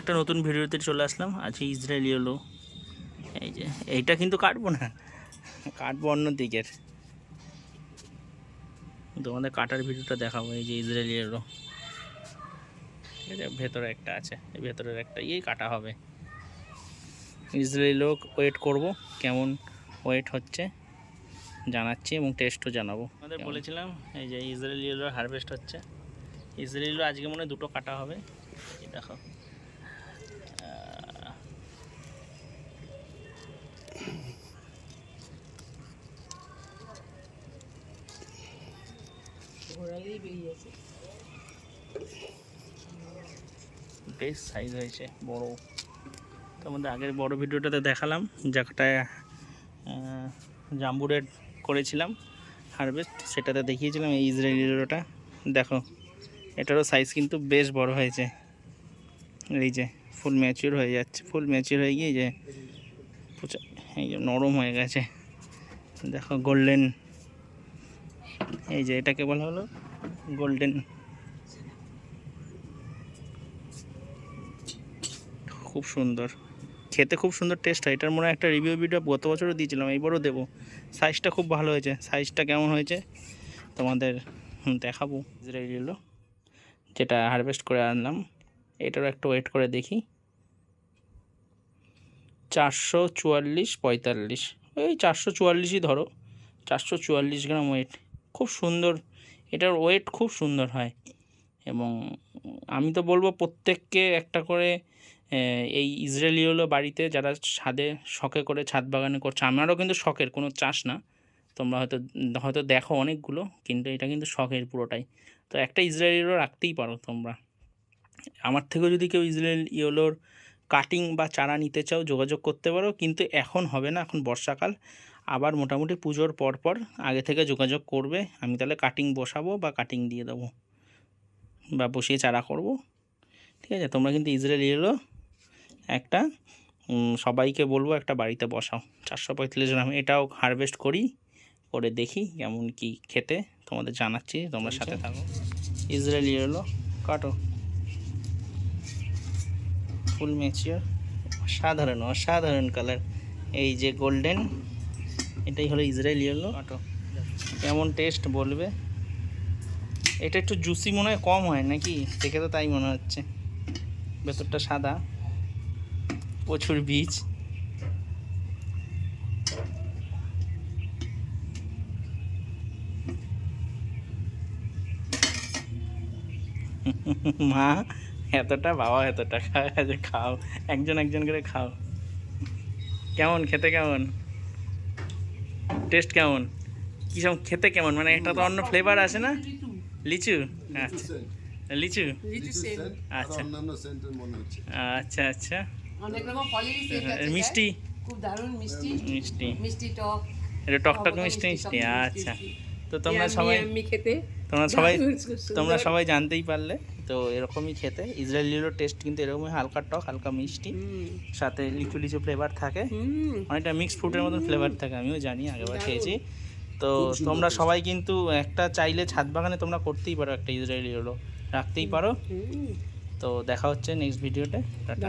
একটা নতুন ভিডিওতে চলে আসলাম। আজকে ইসরায়েলি হলো। এই যে এইটা কিন্তু কাটবো না। কাটবো অন্য দিকের। তোমাদের কাটার ভিডিওটা দেখাবো এই যে ইসরায়েলি হলো। ঠিক আছে ভেতরে একটা আছে এই ভেতরের একটা ইয়েই কাটা হবে। ইসরায়েলি লোক ওয়েট করব কেমন ওয়েট হচ্ছে জানাচ্ছি এবং টেস্টও জানাব। আমাদের বলেছিলাম এই যে ইসরায়েলি হারভেস্ট হচ্ছে। ইসরায়েলি আজকে মনে দুটো কাটা হবে। দেখো। বেশ সাইজ হয়েছে বড়। তোমাদের আগের বড় ভিডিওটাতে দেখালাম জায়গাটায় আহ, জাম্বুরের করেছিলাম হারভেস্ট সেটাতে দেখিয়েছিলাম এই ইসরায়েলিটা দেখো এটারও সাইজ কিন্তু বেশ বড় হয়েছে। এই যে ফুল ম্যাচিওর হয়ে যাচ্ছে ফুল ম্যাচিওর হয়ে গিয়ে যে এই যে নরম হয়ে গেছে। দেখো গোল্ডেন এই যে এটাকে বলা হলো গোল্ডেন। খুব সুন্দর। খেতে খুব সুন্দর টেস্ট হয়। এটার মনে একটা রিভিউ ভিডিও গত বছরও দিয়েছিলাম, এইবারও দেবো। সাইজটা খুব ভালো হয়েছে। সাইজটা কেমন হয়েছে তোমাদের দেখাবো। ইসরায়েলিগুলো যেটা হারভেস্ট করে আনলাম। এটারও একটু ওয়েট করে দেখি। চারশো চুয়াল্লিশ, পঁয়তাল্লিশ। ওই চারশো চুয়াল্লিশই ধরো। চারশো চুয়াল্লিশ গ্রাম ওয়েট খুব সুন্দর এটার ওয়েট খুব সুন্দর হয়। এবং আমি তো বলব প্রত্যেককে একটা করে এই ইসরায়েলি হলো বাড়িতে যারা ছাদে শখে করে, ছাদ বাগানে করছে। আমারও কিন্তু শখের, কোনো চাষ না। তোমরা হয়তো হয়তো দেখো অনেকগুলো, কিন্তু এটা কিন্তু শখের পুরোটাই। তো একটা ইসরায়েলিরও রাখতেই পারো তোমরা। আমার থেকেও যদি কেউ ইসরায়েল ইয়েলোর কাটিং বা চারা নিতে চাও, যোগাযোগ করতে পারো। কিন্তু এখন হবে না, এখন বর্ষাকাল। আবার মোটামুটি পুজোর পর পর আগে থেকে যোগাযোগ করবে আমি তাহলে কাটিং বসাবো বা কাটিং দিয়ে দেবো বা বসিয়ে চারা করব। ঠিক আছে তোমরা কিন্তু ইসরায়েল এলো একটা সবাইকে বলব একটা বাড়িতে বসাও। চারশো পঁয়তাল্লিশ গ্রাম এটাও হারভেস্ট করি করে দেখি কেমন কি খেতে তোমাদের জানাচ্ছি তোমরা সাথে থাকো। ইসরায়েলি এলো কাটো। ফুল ম্যাচিওর অসাধারণ অসাধারণ কালার এই যে গোল্ডেন এটাই হলো ইসরায়েলি হলো। কাটো কেমন টেস্ট বলবে? এটা একটু জুসি মনে হয় কম হয় নাকি? দেখে তো তাই মনে হচ্ছে। ভেতরটা সাদা। প্রচুর বীজ। মা এতটা বাবা এতটা খাও। একজন একজন করে খাও। কেমন খেতে কেমন? টেস্ট কেমন? কী সব খেতে কেমন? মানে এটা তো অন্য ফ্লেভার আছে না? লিচু? আচ্ছা। লিচু? লিচু আচ্ছা। মনে আচ্ছা আচ্ছা। ফলেরই সেট আছে মিষ্টি? মিষ্টি। মিষ্টি। মিষ্টি টক। এটা টকটক টক মিষ্টি মিষ্টি আচ্ছা। তো তোমরা সবাই খেতে তোমরা সবাই তোমরা সবাই জানতেই পারলে। তো এরকমই খেতে। ইসরায়েলিরও টেস্ট কিন্তু এরকমই হালকা টক হালকা মিষ্টি। সাথে লিচু লিচু ফ্লেভার থাকে। হুম, অনেকটা মিক্সড ফ্রুটের মতন ফ্লেভার থাকে আমিও জানি আগেবার খেয়েছি। তো তোমরা সবাই কিন্তু একটা চাইলে ছাদ বাগানে তোমরা করতেই পারো একটা ইসরায়েলি হলো রাখতেই পারো। তো দেখা হচ্ছে নেক্সট ভিডিওতে টাটা।